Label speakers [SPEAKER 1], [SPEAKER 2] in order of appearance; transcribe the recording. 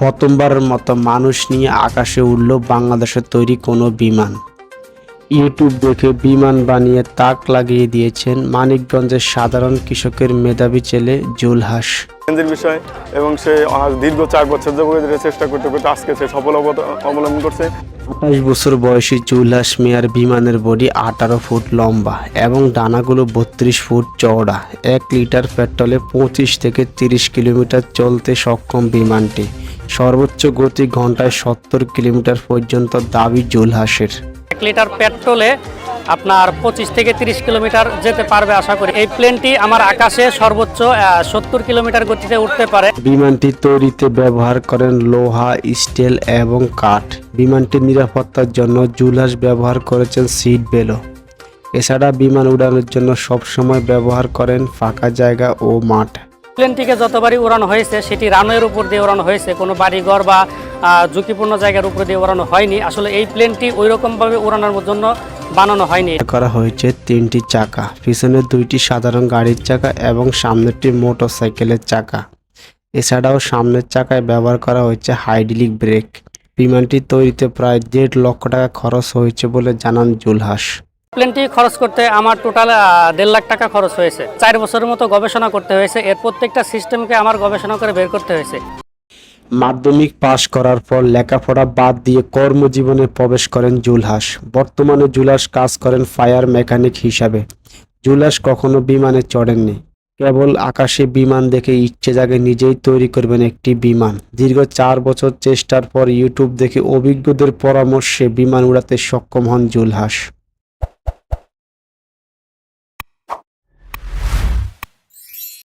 [SPEAKER 1] প্রথমবারের মতো মানুষ নিয়ে আকাশে উড়ল বাংলাদেশের তৈরি কোনো বিমান। ইউটিউব দেখে বিমান বানিয়ে তাক লাগিয়ে দিয়েছেন মানিকগঞ্জের সাধারণ কৃষকের মেধাবী ছেলে জুলহাস।
[SPEAKER 2] চ্যালেঞ্জের বিষয় এবং সে দীর্ঘ চার বছর এটা চেষ্টা করতে করতে আজকে সে সফল অবলম্বন করছে।
[SPEAKER 1] আঠাশ বছর বয়সী জুলহাস মিয়ার বিমানের বডি আঠারো ফুট লম্বা এবং ডানাগুলো বত্রিশ ফুট চওড়া। এক লিটার পেট্রোলে পঁচিশ থেকে তিরিশ কিলোমিটার চলতে সক্ষম বিমানটি। সর্বোচ্চ গতি ঘন্টায় সত্তর কিলোমিটার পর্যন্ত দাবি জুলহাসের
[SPEAKER 3] এক লিটার পেট্রোলে আপনার পঁচিশ থেকে তিরিশ কিলোমিটার যেতে পারবে আশা করি। এই প্লেনটি আমার আকাশে সর্বোচ্চ সত্তর কিলোমিটার গতিতে উঠতে পারে।
[SPEAKER 1] বিমানটি তৈরিতে ব্যবহার করেন লোহা স্টিল এবং কাঠ। বিমানটির নিরাপত্তার জন্য জুলহাস ব্যবহার করেছেন সিট বেলও এছাড়া বিমান উড়ানোর জন্য সবসময় ব্যবহার করেন ফাঁকা জায়গা ও মাঠ।
[SPEAKER 3] প্লেনটিকে যতবারই উড়ানো হয়েছে, সেটি রানওয়ের উপর দিয়ে উড়ানো হয়েছে। কোনো বাড়িঘর বা ঝুঁকিপূর্ণ জায়গার উপর দিয়ে উড়ানো হয়নি। আসলে এই প্লেনটি ওই রকমভাবে উড়ানোর জন্য বানানো হয়নি।
[SPEAKER 1] করা হয়েছে তিনটি চাকা, পিছনে দুইটি সাধারণ গাড়ির চাকা এবং সামনেরটি মোটর সাইকেলের চাকা। এছাড়াও সামনের চাকায় ব্যবহার করা হয়েছে হাইড্রোলিক ব্রেক। বিমানটি তৈরিতে প্রায় দেড় লক্ষ টাকা খরচ হয়েছে বলে জানান জুলহাস।
[SPEAKER 3] প্লেনটি খরচ করতে আমার টোটাল দেড় লাখ টাকা খরচ হয়েছে। চার বছরের মতো গবেষণা করতে হয়েছে। এর প্রত্যেকটা সিস্টেমকে আমার গবেষণা করে বের করতে হয়েছে।
[SPEAKER 1] মাধ্যমিক পাশ করার পর লেখাপড়া বাদ দিয়ে কর্মজীবনে প্রবেশ করেন জুলহাস। বর্তমানে জুলহাস কাজ করেন ফায়ার মেকানিক হিসাবে। জুলহাস কখনো বিমানে চড়েননি। কেবল আকাশে বিমান দেখে ইচ্ছে জাগে নিজেই তৈরি করবেন একটি বিমান। দীর্ঘ চার বছর চেষ্টার পর ইউটিউব দেখে অভিজ্ঞদের পরামর্শে বিমান উড়াতে সক্ষম হন জুলহাস।